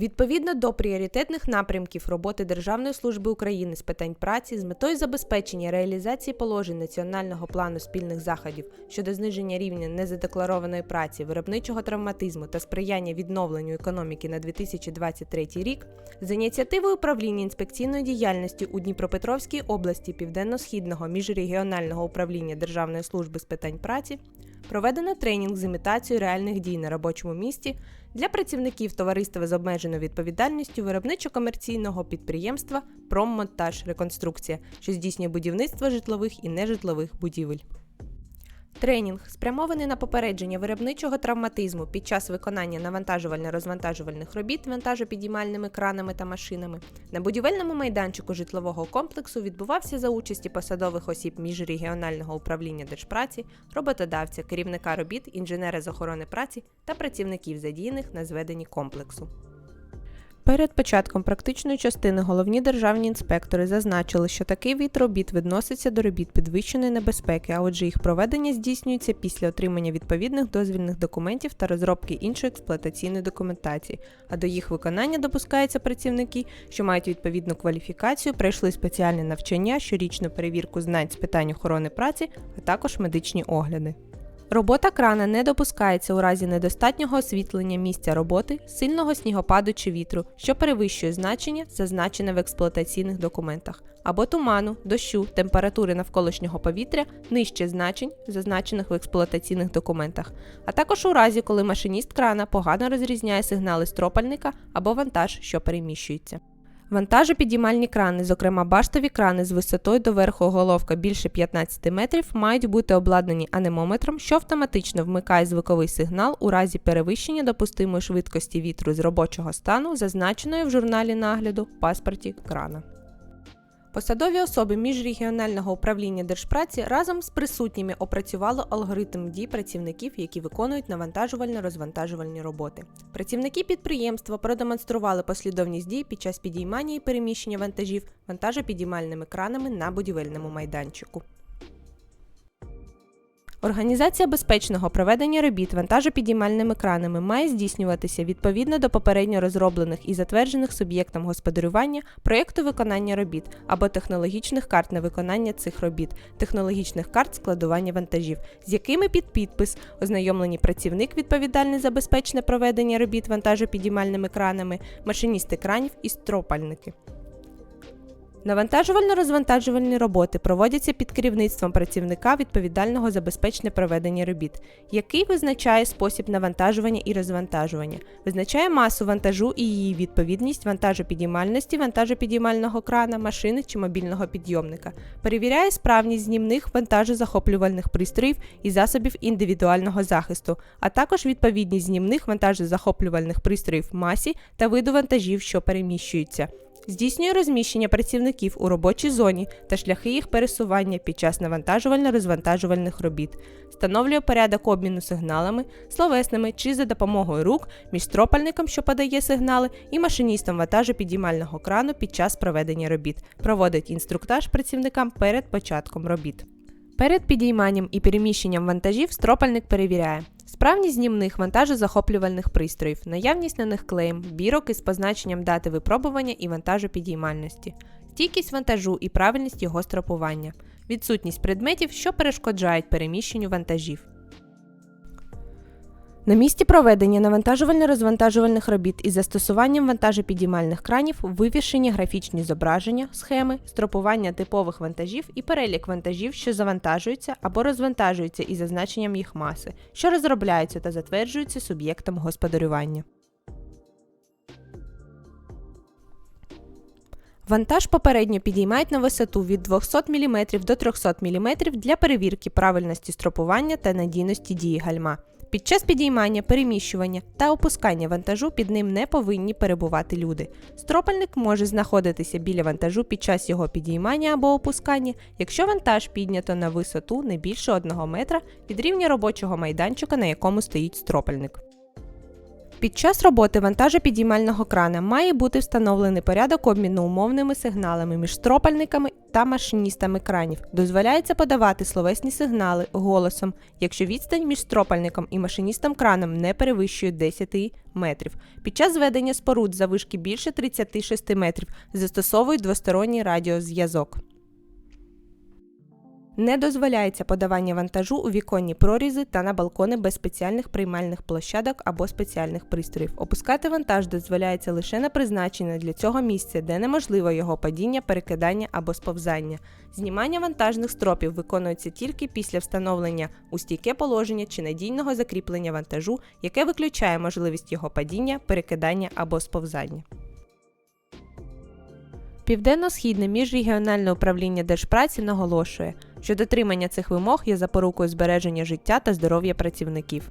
Відповідно до пріоритетних напрямків роботи Державної служби України з питань праці з метою забезпечення реалізації положень Національного плану спільних заходів щодо зниження рівня незадекларованої праці, виробничого травматизму та сприяння відновленню економіки на 2023 рік, за ініціативою управління інспекційної діяльності у Дніпропетровській області Південно-Східного міжрегіонального управління Державної служби з питань праці проведено тренінг з імітацією реальних дій на робочому місці для працівників товариства з обмеженою відповідальністю виробничо-комерційного підприємства Проммонтаж Реконструкція, що здійснює будівництво житлових і нежитлових будівель. Тренінг спрямований на попередження виробничого травматизму під час виконання навантажувально-розвантажувальних робіт вантажопідіймальними кранами та машинами на будівельному майданчику житлового комплексу відбувався за участі посадових осіб міжрегіонального управління держпраці, роботодавця, керівника робіт, інженера з охорони праці та працівників задіяних на зведенні комплексу. Перед початком практичної частини головні державні інспектори зазначили, що такий вид робіт відноситься до робіт підвищеної небезпеки, а отже їх проведення здійснюється після отримання відповідних дозвільних документів та розробки іншої експлуатаційної документації, а до їх виконання допускаються працівники, що мають відповідну кваліфікацію, пройшли спеціальне навчання, щорічну перевірку знань з питань охорони праці, а також медичні огляди. Робота крана не допускається у разі недостатнього освітлення місця роботи, сильного снігопаду чи вітру, що перевищує значення, зазначене в експлуатаційних документах, або туману, дощу, температури навколишнього повітря нижче значень, зазначених в експлуатаційних документах, а також у разі, коли машиніст крана погано розрізняє сигнали стропальника або вантаж, що переміщується. Вантажопідіймальні крани, зокрема баштові крани з висотою до верху головка більше 15 метрів, мають бути обладнані анемометром, що автоматично вмикає звуковий сигнал у разі перевищення допустимої швидкості вітру з робочого стану, зазначеної в журналі нагляду паспорті крана. Посадові особи міжрегіонального управління держпраці разом з присутніми опрацювали алгоритм дій працівників, які виконують навантажувально-розвантажувальні роботи. Працівники підприємства продемонстрували послідовність дій під час підіймання і переміщення вантажів вантажопідіймальними кранами на будівельному майданчику. Організація безпечного проведення робіт вантажопідіймальними кранами має здійснюватися відповідно до попередньо розроблених і затверджених суб'єктом господарювання проєкту виконання робіт або технологічних карт на виконання цих робіт, технологічних карт складування вантажів, з якими під підпис ознайомлені працівник відповідальний за безпечне проведення робіт вантажопідіймальними кранами, машиністи кранів і стропальники. Навантажувально-розвантажувальні роботи проводяться під керівництвом працівника відповідального за безпечне проведення робіт, який визначає спосіб навантажування і розвантажування, визначає масу вантажу і її відповідність вантажопідіймальності вантажопідіймального крана, машини чи мобільного підйомника, перевіряє справність знімних вантажозахоплювальних пристроїв і засобів індивідуального захисту, а також відповідність знімних вантажозахоплювальних пристроїв масі та виду вантажів, що переміщуються. Здійснює розміщення працівників у робочій зоні та шляхи їх пересування під час навантажувально-розвантажувальних робіт, встановлює порядок обміну сигналами, словесними чи за допомогою рук між стропальником, що подає сигнали, і машиністом вантажу підіймального крану під час проведення робіт, проводить інструктаж працівникам перед початком робіт. Перед підійманням і переміщенням вантажів стропальник перевіряє справність знімних вантажозахоплювальних пристроїв, наявність на них клейм, бірок із позначенням дати випробування і вантажу підіймальності, стійкість вантажу і правильність його стропування, відсутність предметів, що перешкоджають переміщенню вантажів. На місці проведення навантажувально-розвантажувальних робіт із застосуванням вантажопідіймальних кранів вивішені графічні зображення, схеми, стропування типових вантажів і перелік вантажів, що завантажуються або розвантажуються із зазначенням їх маси, що розробляються та затверджуються суб'єктом господарювання. Вантаж попередньо підіймають на висоту від 200 мм до 300 мм для перевірки правильності стропування та надійності дії гальма. Під час підіймання, переміщування та опускання вантажу під ним не повинні перебувати люди. Стропальник може знаходитися біля вантажу під час його підіймання або опускання, якщо вантаж піднято на висоту не більше 1 метра від рівня робочого майданчика, на якому стоїть стропальник. Під час роботи вантажопідіймального крана має бути встановлений порядок обміну умовними сигналами між стропальниками та машиністами кранів. Дозволяється подавати словесні сигнали голосом, якщо відстань між стропальником і машиністом краном не перевищує 10 метрів. Під час зведення споруд завишки більше 36 метрів застосовують двосторонній радіозв'язок. Не дозволяється подавання вантажу у віконні прорізи та на балкони без спеціальних приймальних площадок або спеціальних пристроїв. Опускати вантаж дозволяється лише на призначене для цього місце, де неможливо його падіння, перекидання або сповзання. Знімання вантажних стропів виконується тільки після встановлення у стійке положення чи надійного закріплення вантажу, яке виключає можливість його падіння, перекидання або сповзання. Південно-східне міжрегіональне управління Держпраці наголошує, що дотримання цих вимог є запорукою збереження життя та здоров'я працівників.